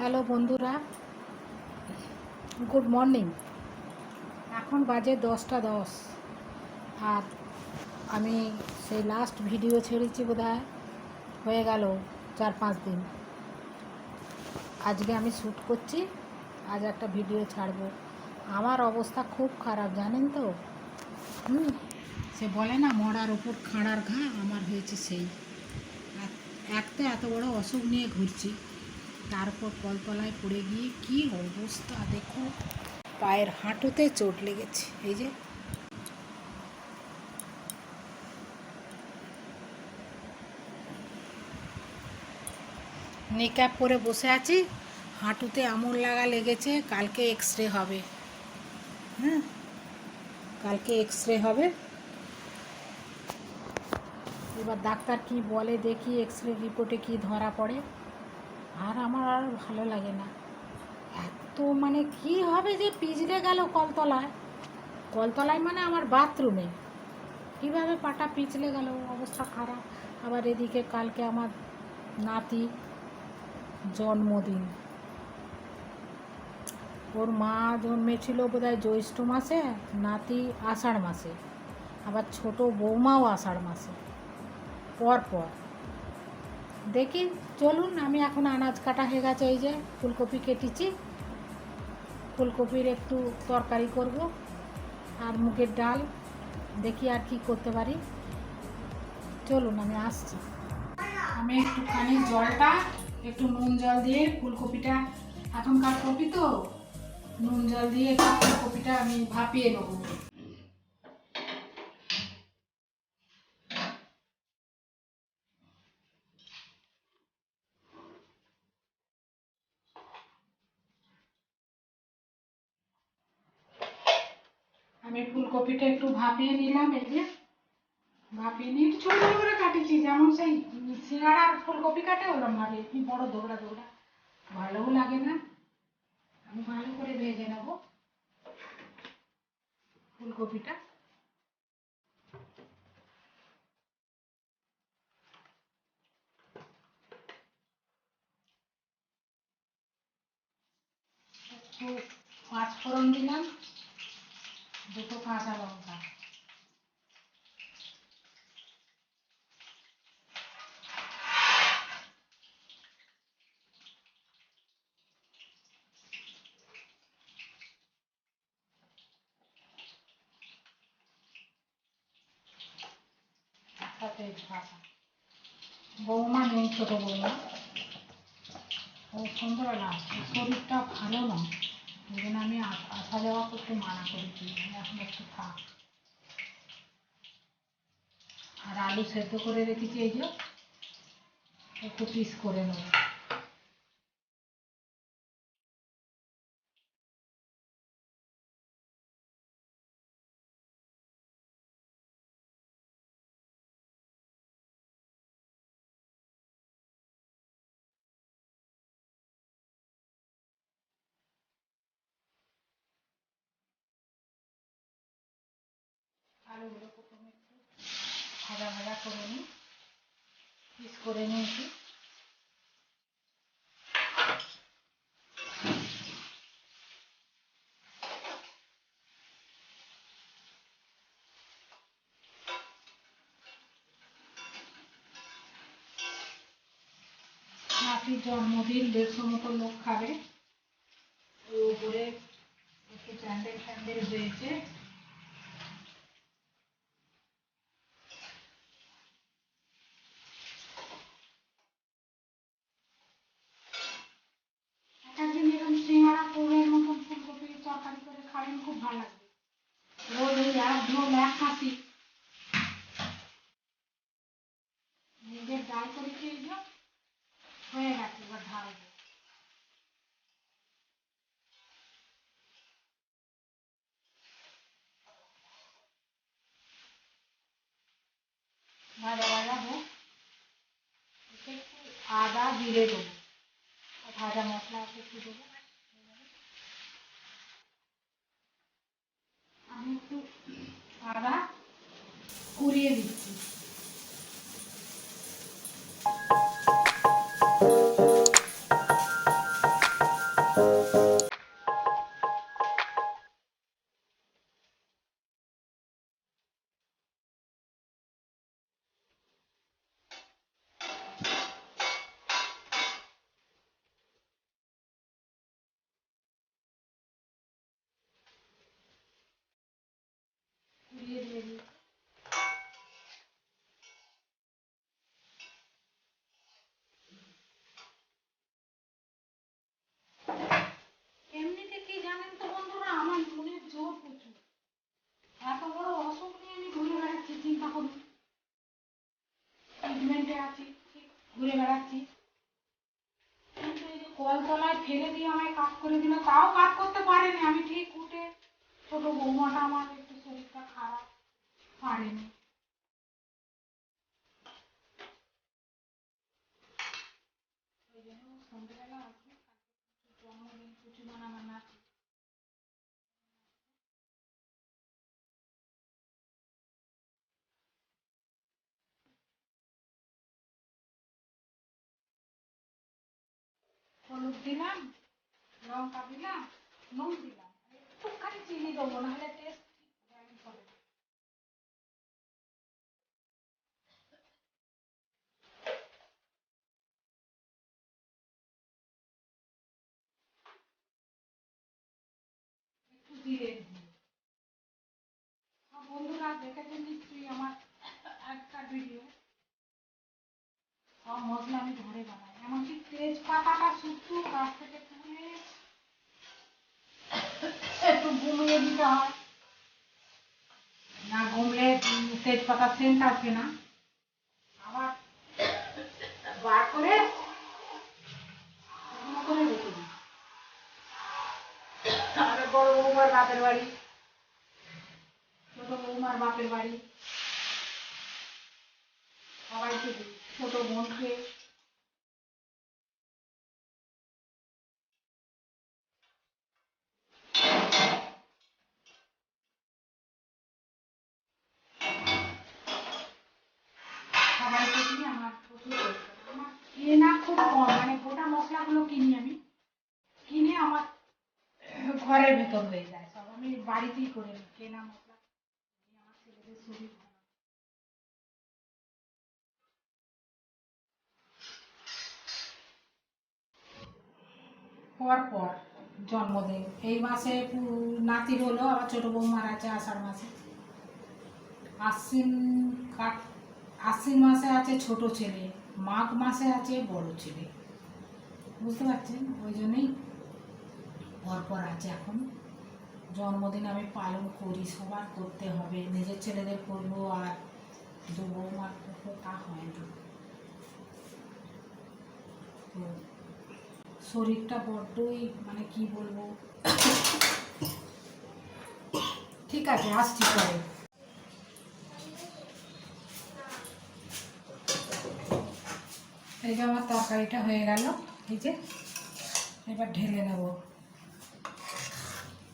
Hello বন্ধুরা, good morning. এখন বাজে দশটা দশ, আর আমি সেই লাস্ট ভিডিও ছেড়েছি বোধ হয়ে গেল চার পাঁচ দিন। আজকে আমি শ্যুট করছি, আজ একটা ভিডিও ছাড়বো। আমার অবস্থা খুব খারাপ, জানেন তো? হুম, সে বলে না, মরার উপর খাঁড়ার ঘা, আমার হয়েছে সেই। এক- এক তো এত বড় অসুখ নিয়ে ঘুরছি। তারপর কলতলায় পড়ে গিয়ে কি অবস্থা, দেখো। পায়ের হাঁটুতে চোট লেগেছে, এই যে। নিক্যাপ পরে বসে আছি, হাঁটুতে আমল লাগা লেগেছে, কালকে এক্স রে হবে। হ্যাঁ কালকে এক্স রে হবে। এবার ডাক্তার কি বলে, দেখি এক্স রে রিপোর্টে কি ধরা পড়ে। আর আমার আর ভালো লাগে না। এত মানে কি হবে যে পিছড়ে গেল কলতলায়। কলতলায় মানে আমার বাথরুমে। কীভাবে পাটা পিছলে গেল, অবস্থা খারাপ। আবার এদিকে কালকে আমার নাতি জন্মদিন। ওর মা জন্মেছিল বোধহয় জ্যৈষ্ঠ মাসে, নাতি আষাঢ় মাসে। আবার ছোট বৌমাও আষাঢ় মাসে। পর পর দেখি, চলুন, আমি এখন আনাজ কাটা হয়ে গেছে, এই যে ফুলকপি কেটেছি। ফুলকপির একটু তরকারি করব আর মুগের ডাল, দেখি আর কি করতে পারি। চলুন, আমি আসছি। আমি একটুখানি জলটা, একটু নুন জল দিয়ে ফুলকপিটা এখনকার কপি তো? নুন জল দিয়ে একটু ফুলকপিটা আমি ভাপিয়ে নেব। আমি ফুলকপিটা একটু ভাপিয়ে নিলাম, এই যে। ভাপিয়ে নিয়ে ছোট ছোট করে কাটিছি, যেমন সেই সিঙ্গাড়ার ফুলকপি কাটে ওরকম ভাবে, কি বড় দৌড়া দৌড়া ভালোও লাগে না। আমি ভালো করে ভেজে নেব ফুলকপিটা একটু পাঁচ ফোড়ন দিলাম দুটো কাঁচা লঙ্কা বৌমা নেই ছোট বৌমা। ও লাগছে শরীরটা ভালো না। ওই জন্য আমি আসা যাওয়া করতে মানা করেছি, এখন একটু থাক। আর আলু সেদ্ধ করে রেখেছি, এই যে, একটু পিস করে নেব। আলুগুলো প্রথমে একটু ভাজা ভাজা করে নিই, পিস করে নিয়েছি নাতির জন্মদিন দেড়শো মতো লোক খাবে। ওই উপরে একটু প্যান্ডেল ফ্যান্ডেল হয়েছে। খাবেন খুব ভালো লাগবে। রোজ ওই এক ঝোল এক কাশি নিজের ডাল করে যে হয়ে গেছে এবার ঢালবো আদা জিরে দেবো। ভাজা মশলা একটু দেবো। ঘুরে রাখছি। কিন্তু এই কলতলায় ফেলে দিয়ে আমায় কাজ করে দিল, তাও কাজ করতে পারেনি। আমি ঠিক উঠে ছোট বৌমাটা আমার একটু শরীরটা খারাপ, পারেনি। হলুদ দিলাম লঙ্কা দিলাম নুন দিলাম একটুখানি চিনি দেবো নাহলে টেস্ট হবে না। একটু জিরে দিই আমার বন্ধুরা দেখেছেন নিশ্চয়ই আমার একটা ভিডিও সব মশলা আমি ঘরে বানাই এমনকি তেজপাতাটা শুধু গাছ থেকে তুলে একটু ঘুমিয়ে দিতে হয়। না উম, তেজপাতা সেন্ট আসবে না। আবার বার করে করে রেখে দিই। আমাদের বড় বৌমার বাপের বাড়ি ছোট বৌমার বাপের বাড়ি। সবাইকে দিই ছোট বোনকে সবাইকে দিই আমার প্রচুর দরকার। আমার কেনা খুব কম মানে গোটা মশলাগুলো কিনি আমি কিনে আমার ঘরের ভেতর হয়ে যায়। সব আমি বাড়িতেই করে নিই, কেনা মশলা। আমার ছেলেদের শরীর পর জন্মদিন। এই মাসে নাতির হলো, আবার ছোট বৌমার আছে আষাঢ় মাসে। আশ্বিন আশ্বিন মাসে আছে ছোট ছেলে, মাঘ মাসে আছে বড় ছেলে। বুঝতে পারছেন? ওই জন্যই পরপর আছে এখন। জন্মদিন আমি পালন করি, সবার করতে হবে। নিজের ছেলেদের করব আর দু বৌমার করব, তা হয় না। তো শরীরটা বড্ডই মানে কি বলব? ঠিক আছে, আসছি পরে। এই যে আমার তরকারিটা হয়ে গেল, এই যে এবার ঢেলে নেব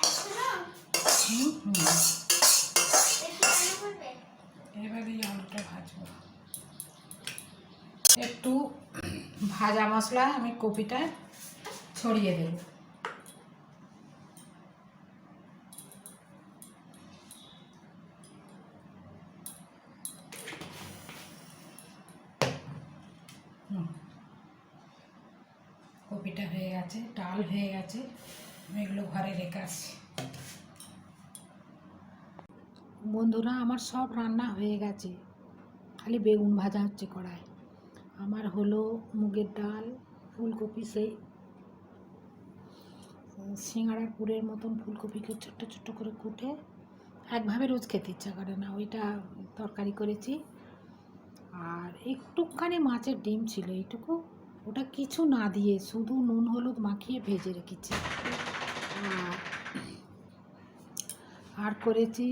হুম হুম এবার এই আলুটা ভাজবো। একটু ভাজা মশলা, আমি কপিটা ছড়িয়ে দেব। কপিটা হয়ে গেছে, ডাল হয়ে গেছে, এগুলো ঘরে রেখে আসছি। বন্ধুরা, আমার সব রান্না হয়ে গেছে। খালি বেগুন ভাজা হচ্ছে কড়ায় আমার হলো মুগের ডাল, ফুলকপি, সেই সিঙ্গাড়ার পুরের মতন ফুলকপিকে ছোট্ট ছোট্ট করে কুটে একভাবে রোজ খেতে ইচ্ছা করে না, ওইটা তরকারি করেছি। আর একটুখানি মাছের ডিম ছিল এইটুকু, ওটা কিছু না দিয়ে শুধু নুন হলুদ মাখিয়ে ভেজে রেখেছি। আর আর করেছি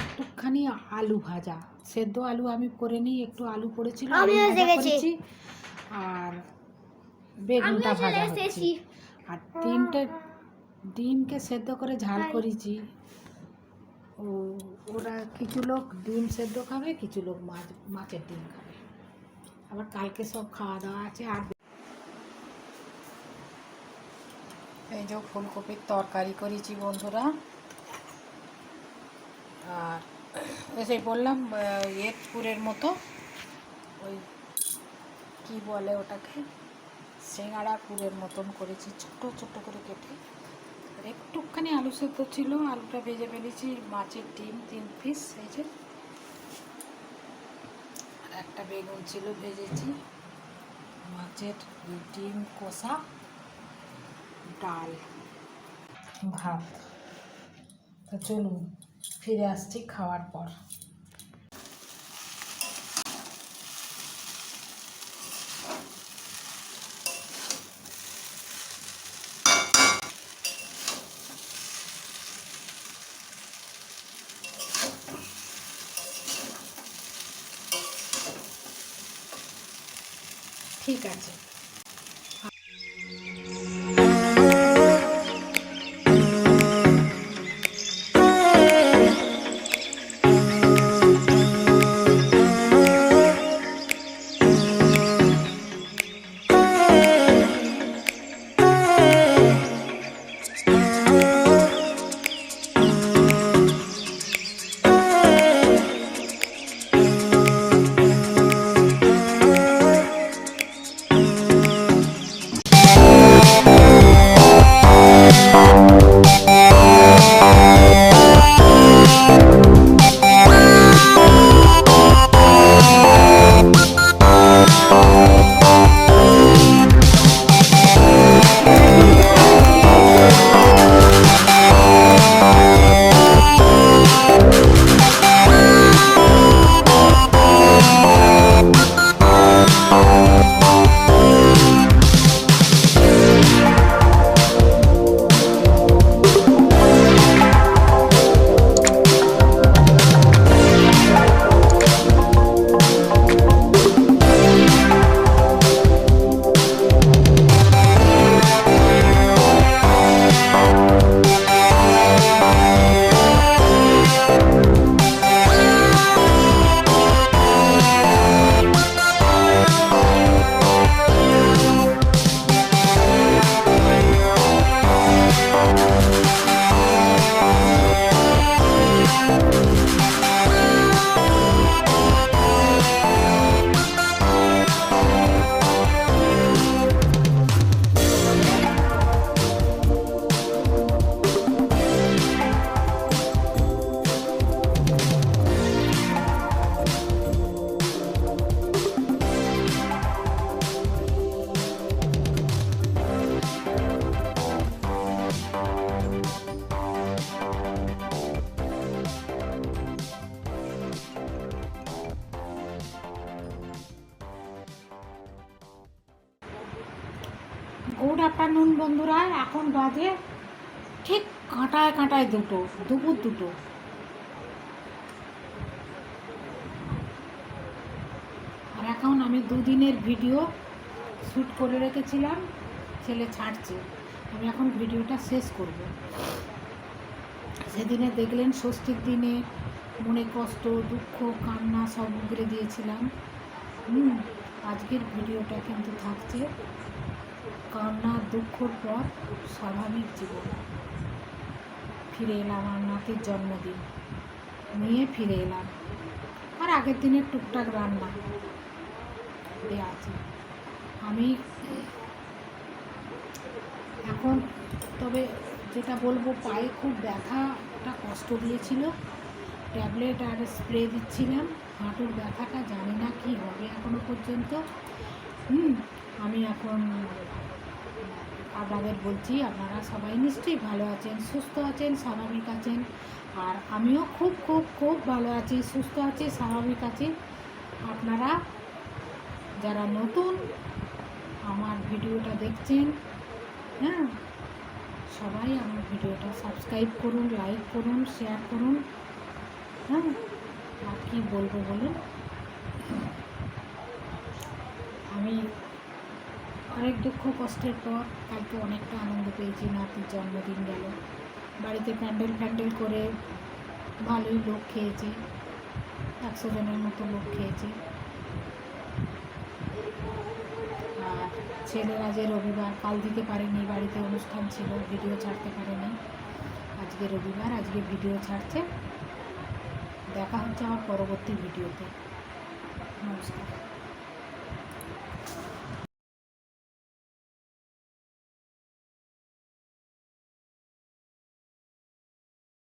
একটুখানি আলু ভাজা। সেদ্ধ আলু আমি করে নিই একটু আলু পড়েছিল আলু ভাজা করেছি আর বেগুনটা ভাজা হচ্ছে আর তিনটে ডিমকে সেদ্ধ করে ঝাল করেছি। ও ওরা কিছু লোক ডিম সেদ্ধ খাবে কিছু লোক মাছ মাছের ডিম খাবে। আবার কালকে সব খাওয়া দাওয়া আছে আর এই যে ফুলকপির তরকারি করেছি বন্ধুরা। আর এসে বললাম এর পুরের মতো ওই কি বলে ওটাকে সিঙ্গাড়া পুরের মতন করেছি ছোট ছোট করে কেটে। আর একটুখানি আলু সেদ্ধ ছিল, আলুটা ভেজে ফেলেছি, মাছের ডিম, তিন পিস এই যে। আর একটা বেগুন ছিল, ভেজেছি। মাছের ডিম, কষা, ডাল, ভাত। তো চলুন। ফিরে আসছি খাওয়ার পর। কাঁটায় দুটো, দুপুর দুটো। আর এখন আমি দুদিনের ভিডিও শ্যুট করে রেখেছিলাম, ছেলে ছাড়ছে। আমি এখন ভিডিওটা শেষ করব। সেদিনে দেখলেন ষষ্ঠীর দিনে মনে কষ্ট, দুঃখ, কান্না সব উগরে দিয়েছিলাম। হুম, আজকের ভিডিওটা কিন্তু থাকছে কান্না, দুঃখর পর স্বাভাবিক জীবন। ফিরে এলাম আমার নাতির জন্মদিন। নিয়ে ফিরে এলাম। আর আগের দিনের টুকটাক রান্না। আছে আমি এখন তবে যেটা বলব, পায়ে খুব ব্যথাটা কষ্ট দিয়েছিল। ট্যাবলেট আর স্প্রে দিচ্ছিলাম। হাঁটুর ব্যথাটা জানি না কি হবে এখনও পর্যন্ত। হুম, আমি এখন আপনাদের বলছি, আপনারা সবাই নিশ্চয়ই ভালো আছেন, সুস্থ আছেন, স্বাভাবিক আছেন। আর আমিও খুব খুব খুব ভালো আছি, সুস্থ আছি, স্বাভাবিক আছি। আপনারা যারা নতুন আমার ভিডিওটা দেখছেন হ্যাঁ সবাই আমার ভিডিওটা সাবস্ক্রাইব করুন, লাইক করুন, শেয়ার করুন হ্যাঁ আর কি বলব বলুন? আমি অনেক দুঃখ কষ্টের পর কালকে অনেকটা আনন্দ পেয়েছি নাতির জন্মদিন গেল। বাড়িতে প্যান্ডেল প্যান্ডেল করে ভালোই লোক খেয়েছে, একশো জনের মতো লোক খেয়েছে। আর ছেলেরা যে রবিবার, কাল দিতে পারেনি, বাড়িতে অনুষ্ঠান ছিল ভিডিও ছাড়তে পারেনি। আজকে রবিবার, আজকে ভিডিও ছাড়ছে। দেখা হচ্ছে আমার পরবর্তী ভিডিওতে নমস্কার।